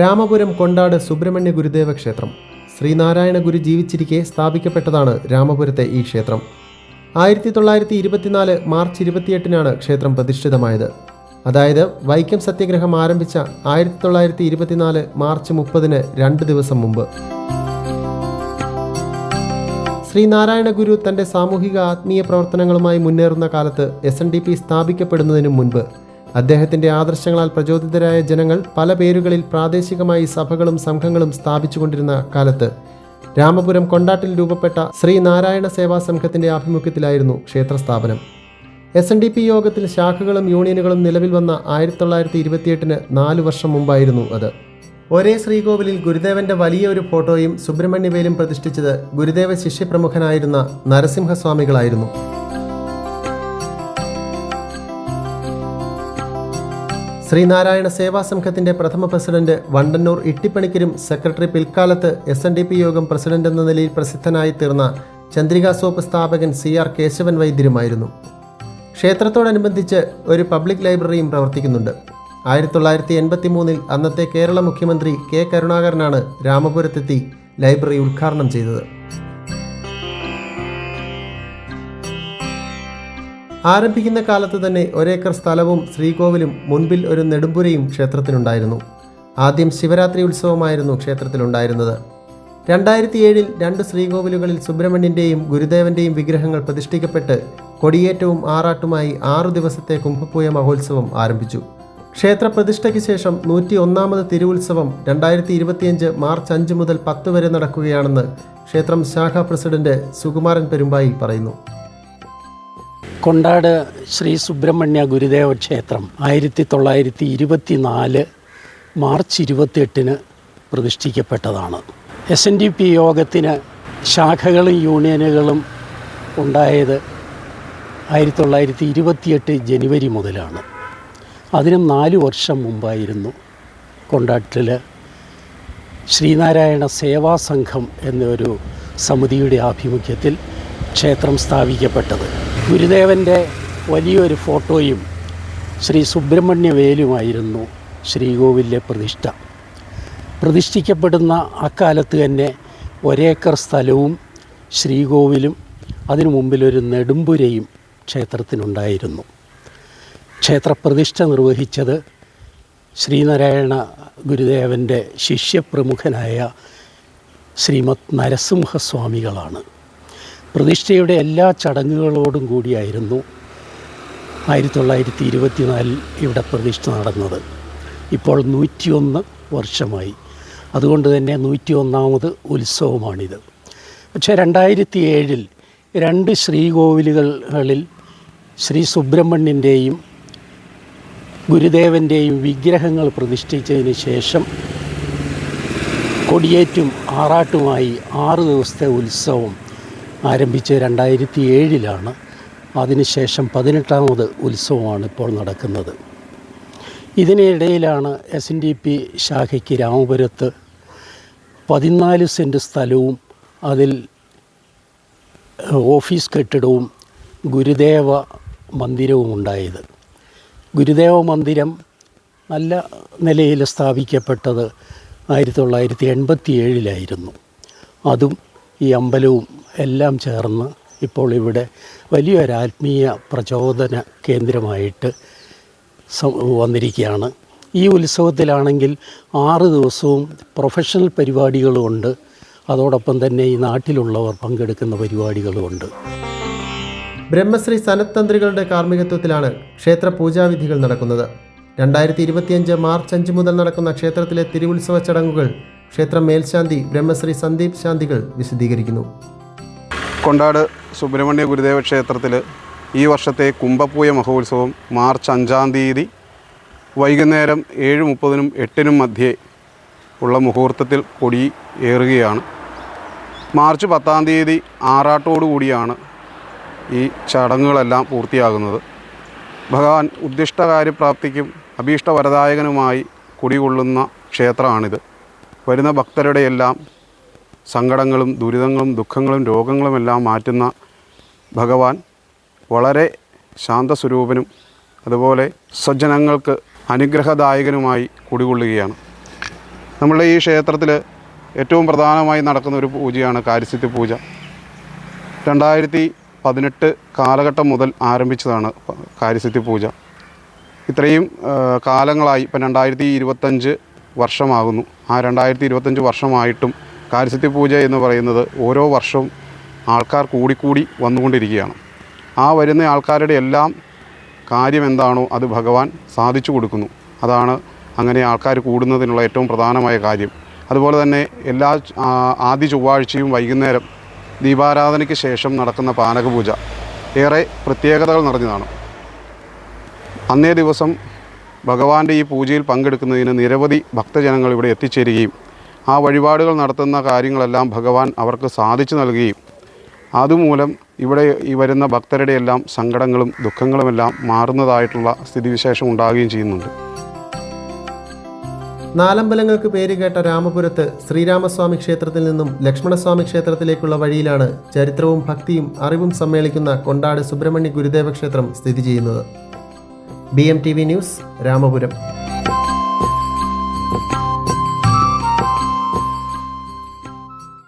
രാമപുരം കൊണ്ടാട് സുബ്രഹ്മണ്യ ഗുരുദേവ ക്ഷേത്രം. ശ്രീനാരായണ ഗുരു ജീവിച്ചിരിക്കെ സ്ഥാപിക്കപ്പെട്ടതാണ് രാമപുരത്തെ ഈ ക്ഷേത്രം. ആയിരത്തി തൊള്ളായിരത്തി ഇരുപത്തിനാല് മാർച്ച് ഇരുപത്തിയെട്ടിനാണ് ക്ഷേത്രം പ്രതിഷ്ഠിതമായത്. അതായത് വൈക്കം സത്യഗ്രഹം ആരംഭിച്ച ആയിരത്തി തൊള്ളായിരത്തി ഇരുപത്തിനാല് മാർച്ച് മുപ്പതിന് രണ്ട് ദിവസം മുമ്പ്. ശ്രീനാരായണ ഗുരു തന്റെ സാമൂഹിക ആത്മീയ പ്രവർത്തനങ്ങളുമായി മുന്നേറുന്ന കാലത്ത് എസ് എൻ ഡി പി സ്ഥാപിക്കപ്പെടുന്നതിനു മുൻപ് അദ്ദേഹത്തിന്റെ ആദർശങ്ങളാൽ പ്രചോദിതരായ ജനങ്ങൾ പല പേരുകളിൽ പ്രാദേശികമായി സഭകളും സംഘങ്ങളും സ്ഥാപിച്ചുകൊണ്ടിരുന്ന കാലത്ത് രാമപുരം കൊണ്ടാട്ടിൽ രൂപപ്പെട്ട ശ്രീനാരായണ സേവാ സംഘത്തിന്റെ ആഭിമുഖ്യത്തിലായിരുന്നു ക്ഷേത്രസ്ഥാപനം. എസ് എൻ ഡി പി യോഗത്തിൽ ശാഖകളും യൂണിയനുകളും നിലവിൽ വന്ന ആയിരത്തി തൊള്ളായിരത്തി ഇരുപത്തിയെട്ടിന് നാല് വർഷം മുമ്പായിരുന്നു അത്. ഒരേ ശ്രീകോവിലിൽ ഗുരുദേവന്റെ വലിയ ഒരു ഫോട്ടോയും സുബ്രഹ്മണ്യവേലും പ്രതിഷ്ഠിച്ചത് ഗുരുദേവ ശിഷ്യപ്രമുഖനായിരുന്ന നരസിംഹസ്വാമികളായിരുന്നു. ശ്രീനാരായണ സേവാ സംഘത്തിന്റെ പ്രഥമ പ്രസിഡന്റ് വണ്ടന്നൂർ ഇട്ടിപ്പണിക്കരും സെക്രട്ടറി പിൽക്കാലത്ത് S N D P Yogam president എന്ന നിലയിൽ പ്രസിദ്ധനായി തീർന്ന ചന്ദ്രികാ സോപ്പ് സ്ഥാപകൻ സി ആർ കേശവൻ വൈദ്യരുമായിരുന്നു. ക്ഷേത്രത്തോടനുബന്ധിച്ച് ഒരു പബ്ലിക് ലൈബ്രറിയും പ്രവർത്തിക്കുന്നുണ്ട്. ആയിരത്തി തൊള്ളായിരത്തി എൺപത്തി മൂന്നിൽ അന്നത്തെ കേരള മുഖ്യമന്ത്രി കെ കരുണാകരനാണ് രാമപുരത്തെത്തി ലൈബ്രറി ഉദ്ഘാടനം ചെയ്തത്. ആരംഭിക്കുന്ന കാലത്ത് തന്നെ ഒരേക്കർ സ്ഥലവും ശ്രീകോവിലും മുൻപിൽ ഒരു നെടുമ്പുരയും ക്ഷേത്രത്തിനുണ്ടായിരുന്നു. ആദ്യം ശിവരാത്രി ഉത്സവമായിരുന്നു ക്ഷേത്രത്തിലുണ്ടായിരുന്നത്. രണ്ടായിരത്തി ഏഴിൽ രണ്ട് ശ്രീകോവിലുകളിൽ സുബ്രഹ്മണ്യന്റെയും ഗുരുദേവന്റെയും വിഗ്രഹങ്ങൾ പ്രതിഷ്ഠിക്കപ്പെട്ട് കൊടിയേറ്റവും ആറാട്ടുമായി ആറു ദിവസത്തെ കുംഭപ്പൂയ മഹോത്സവം ആരംഭിച്ചു. ക്ഷേത്ര പ്രതിഷ്ഠയ്ക്ക് ശേഷം നൂറ്റി ഒന്നാമത് തിരുവുത്സവം രണ്ടായിരത്തി ഇരുപത്തിയഞ്ച് മാർച്ച് അഞ്ച് മുതൽ പത്ത് വരെ നടക്കുകയാണെന്ന് ക്ഷേത്രം ശാഖാ പ്രസിഡന്റ് സുകുമാരൻ പെരുമ്പായി പറയുന്നു. കൊണ്ടാട് ശ്രീ സുബ്രഹ്മണ്യ ഗുരുദേവ ക്ഷേത്രം ആയിരത്തി തൊള്ളായിരത്തി ഇരുപത്തി നാല് മാർച്ച് ഇരുപത്തിയെട്ടിന് പ്രതിഷ്ഠിക്കപ്പെട്ടതാണ്. എസ് എൻ ഡി പി യോഗത്തിന് ശാഖകളും യൂണിയനുകളും ഉണ്ടായത് ആയിരത്തി തൊള്ളായിരത്തി ഇരുപത്തിയെട്ട് ജനുവരി മുതലാണ്. അതിനും നാല് വർഷം മുമ്പായിരുന്നു കൊണ്ടാട്ടിൽ ശ്രീനാരായണ സേവാ സംഘം എന്നൊരു സമിതിയുടെ ആഭിമുഖ്യത്തിൽ ക്ഷേത്രം സ്ഥാപിക്കപ്പെട്ടത്. ഗുരുദേവന്റെ വലിയൊരു ഫോട്ടോയും ശ്രീ സുബ്രഹ്മണ്യ വേലുമായിരുന്നു ശ്രീകോവിലെ പ്രതിഷ്ഠ. പ്രതിഷ്ഠിക്കപ്പെടുന്ന അക്കാലത്ത് തന്നെ ഒരേക്കർ സ്ഥലവും ശ്രീകോവിലും അതിനു മുമ്പിലൊരു നെടുമ്പുരയും ക്ഷേത്രത്തിനുണ്ടായിരുന്നു. ക്ഷേത്രപ്രതിഷ്ഠ നിർവഹിച്ചത് ശ്രീനാരായണ ഗുരുദേവന്റെ ശിഷ്യപ്രമുഖനായ ശ്രീമത് നരസിംഹസ്വാമികളാണ്. പ്രതിഷ്ഠയുടെ എല്ലാ ചടങ്ങുകളോടും കൂടിയായിരുന്നു ആയിരത്തി തൊള്ളായിരത്തി ഇരുപത്തിനാലിൽ ഇവിടെ പ്രതിഷ്ഠ നടന്നത്. ഇപ്പോൾ നൂറ്റിയൊന്ന് വർഷമായി. അതുകൊണ്ട് തന്നെ നൂറ്റിയൊന്നാമത് ഉത്സവമാണിത്. പക്ഷേ രണ്ടായിരത്തി ഏഴിൽ രണ്ട് ശ്രീകോവിലുകളിൽ ശ്രീ സുബ്രഹ്മണ്യന്റെയും ഗുരുദേവന്റെയും വിഗ്രഹങ്ങൾ പ്രതിഷ്ഠിച്ചതിന് ശേഷം കൊടിയേറ്റും ആറാട്ടുമായി ആറ് ദിവസത്തെ ഉത്സവം ആരംഭിച്ച് രണ്ടായിരത്തി ഏഴിലാണ് അതിനുശേഷം പതിനെട്ടാമത് ഉത്സവമാണ് ഇപ്പോൾ നടക്കുന്നത്. ഇതിനിടയിലാണ് എസ് എൻ ഡി പി ശാഖയ്ക്ക് രാമപുരത്ത് പതിനാല് സെന്റ് സ്ഥലവും അതിൽ ഓഫീസ് കെട്ടിടവും ഗുരുദേവ മന്ദിരവും ഉണ്ടായത്. ഗുരുദേവ മന്ദിരം നല്ല നിലയിൽ സ്ഥാപിക്കപ്പെട്ടത് ആയിരത്തി തൊള്ളായിരത്തി എൺപത്തി ഏഴിലായിരുന്നു അതും ഈ അമ്പലവും എല്ലാം ചേർന്ന് ഇപ്പോൾ ഇവിടെ വലിയൊരു ആത്മീയ പ്രചോദന കേന്ദ്രമായിട്ട് വന്നിരിക്കുകയാണ്. ഈ ഉത്സവത്തിലാണെങ്കിൽ ആറ് ദിവസവും പ്രൊഫഷണൽ പരിപാടികളുമുണ്ട്. അതോടൊപ്പം തന്നെ ഈ നാട്ടിലുള്ളവർ പങ്കെടുക്കുന്ന പരിപാടികളുമുണ്ട്. ബ്രഹ്മശ്രീ സനത്തന്ത്രികളുടെ കാർമ്മികത്വത്തിലാണ് ക്ഷേത്ര പൂജാവിധികൾ നടക്കുന്നത്. രണ്ടായിരത്തി ഇരുപത്തിയഞ്ച് മാർച്ച് അഞ്ച് മുതൽ നടക്കുന്ന ക്ഷേത്രത്തിലെ തിരുവുത്സവ ചടങ്ങുകൾ ക്ഷേത്ര മേൽശാന്തി ബ്രഹ്മശ്രീ സന്ദീപ് ശാന്തികൾ വിശദീകരിക്കുന്നു. കൊണ്ടാട് സുബ്രഹ്മണ്യ ഗുരുദേവ ക്ഷേത്രത്തിൽ ഈ വർഷത്തെ കുംഭപ്പൂയ മഹോത്സവം മാർച്ച് അഞ്ചാം തീയതി വൈകുന്നേരം ഏഴ് മുപ്പതിനും എട്ടിനും മധ്യേ ഉള്ള മുഹൂർത്തത്തിൽ കൊടി ഏറുകയാണ്. മാർച്ച് പത്താം തീയതി ആറാട്ടോടു കൂടിയാണ് ഈ ചടങ്ങുകളെല്ലാം പൂർത്തിയാകുന്നത്. ഭഗവാൻ ഉദ്ദിഷ്ടകാര്യപ്രാപ്തിക്കും അഭീഷ്ടവരദായകനുമായി കുടികൊള്ളുന്ന ക്ഷേത്രമാണിത്. വരുന്ന ഭക്തരുടെ എല്ലാം സങ്കടങ്ങളും ദുരിതങ്ങളും ദുഃഖങ്ങളും രോഗങ്ങളുമെല്ലാം മാറ്റുന്ന ഭഗവാൻ വളരെ ശാന്തസ്വരൂപനും അതുപോലെ സജ്ജനങ്ങൾക്ക് അനുഗ്രഹദായകനുമായി കുടികൊള്ളുകയാണ്. നമ്മളുടെ ഈ ക്ഷേത്രത്തിൽ ഏറ്റവും പ്രധാനമായി നടക്കുന്ന ഒരു പൂജയാണ് കാരിസിത്തി പൂജ. രണ്ടായിരത്തി പതിനെട്ട് കാലഘട്ടം മുതൽ ആരംഭിച്ചതാണ് കാരിസിത്തി പൂജ. ഇത്രയും കാലങ്ങളായി ഇപ്പം രണ്ടായിരത്തി ഇരുപത്തഞ്ച് വർഷമാകുന്നു. ആ രണ്ടായിരത്തി ഇരുപത്തഞ്ച് വർഷമായിട്ടും കാര്യസത്യ പൂജ എന്ന് പറയുന്നത് ഓരോ വർഷവും ആൾക്കാർ കൂടിക്കൂടി വന്നുകൊണ്ടിരിക്കുകയാണ്. ആ വരുന്ന ആൾക്കാരുടെ എല്ലാം കാര്യം എന്താണോ അത് ഭഗവാൻ സാധിച്ചു കൊടുക്കുന്നു. അതാണ് അങ്ങനെ ആൾക്കാർ കൂടുന്നതിനുള്ള ഏറ്റവും പ്രധാനമായ കാര്യം. അതുപോലെ തന്നെ എല്ലാ ആദ്യ ചൊവ്വാഴ്ചയും വൈകുന്നേരം ദീപാരാധനയ്ക്ക് ശേഷം നടക്കുന്ന പാനകപൂജ. ഏറെ പ്രത്യേകതകൾ നിറഞ്ഞതാണ്. അന്നേ ദിവസം ഭഗവാന്റെ ഈ പൂജയിൽ പങ്കെടുക്കുന്നതിന് നിരവധി ഭക്തജനങ്ങൾ ഇവിടെ എത്തിച്ചേരുകയും ആ വഴിപാടുകൾ നടത്തുന്ന കാര്യങ്ങളെല്ലാം ഭഗവാൻ അവർക്ക് സാധിച്ചു നൽകുകയും അതുമൂലം ഇവിടെ ഈ വരുന്ന ഭക്തരുടെ എല്ലാം സങ്കടങ്ങളും ദുഃഖങ്ങളുമെല്ലാം മാറുന്നതായിട്ടുള്ള സ്ഥിതിവിശേഷം ഉണ്ടാകുകയും ചെയ്യുന്നുണ്ട്. നാലമ്പലങ്ങൾക്ക് പേരുകേട്ട രാമപുരത്ത് ശ്രീരാമസ്വാമി ക്ഷേത്രത്തിൽ നിന്നും ലക്ഷ്മണസ്വാമി ക്ഷേത്രത്തിലേക്കുള്ള വഴിയിലാണ് ചരിത്രവും ഭക്തിയും അറിവും സമ്മേളിക്കുന്ന കൊണ്ടാട് സുബ്രഹ്മണ്യ ഗുരുദേവ ക്ഷേത്രം സ്ഥിതി ചെയ്യുന്നത്. B M T V news Ramapuram